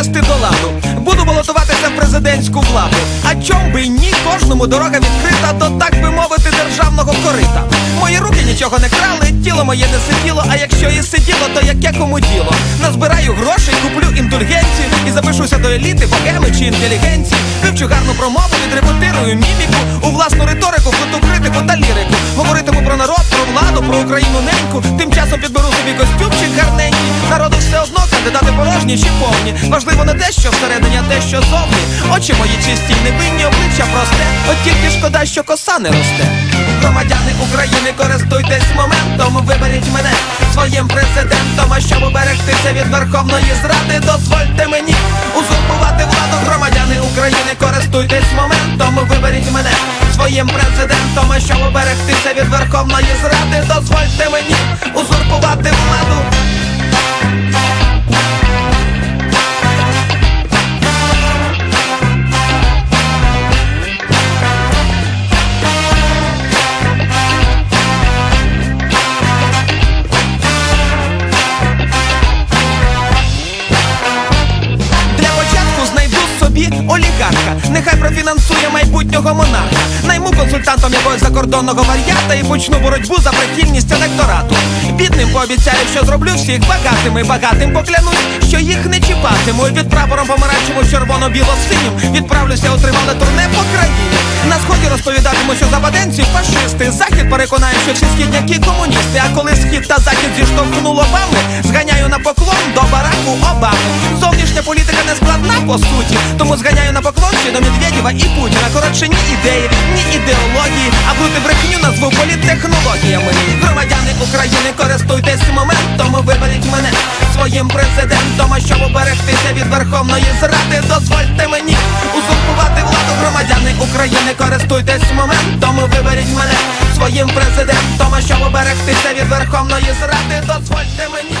привести до ладу. Буду балотуватися в президентську владу. А чом би ні, кожному дорога відкрита, то так би мовити, державного корита. Мої руки нічого не крали, тіло моє не сиділо. А якщо і сиділо, то яке кому діло? Назбираю гроші, куплю індульгенції і запишуся до еліти, богеми чи інтелігенції. Вивчу гарну промову, відрепетирую міміку, у власну риторику, круту критику та лірику. Говоритиму про народ, про владу, про Україну неньку. Тим часом підберу собі костюмчик гарненький порожні чи повні. Важливо не те, що всередині, а те, що зовні. Очі мої чисті, й невинні, обличчя просте. От тільки шкода, що коса не росте. Громадяни України, користуйтесь моментом, виберіть мене своїм президентом. А щоб уберегтися від верховної зради, дозвольте мені узурпувати владу. Громадяни України, користуйтесь моментом, виберіть мене своїм президентом. А щоб уберегтися від верховної зради, дозвольте мені узурпувати владу. Олігарха. Нехай профінансує майбутнього монарха. Найму консультантом якогось закордонного вар'ята і почну боротьбу за прихильність електорату. Бідним пообіцяю, що зроблю всіх багатими. Багатим поклянусь, що їх не чіпатиму. І Під прапором помаранчевим червоно-біло-синім відправлюся у тривале турне по країні. На сході розповідатиму, що западенці фашисти. Захід переконає, що всі східняки комуністи. А коли політика не складна по суті, тому зганяю на поклон ще до Медведєва і Путіна. Коротше, ні ідеї, ні ідеології, а бути брехню назву політтехнологіями. Громадяни України, користуйтесь моментом, виберіть мене своїм президентом. А щоб уберегтися від верховної зради, дозвольте мені узурпувати владу. Громадяни України, користуйтесь моментом, виберіть мене своїм президентом. А щоб уберегтися від верховної зради, дозвольте мені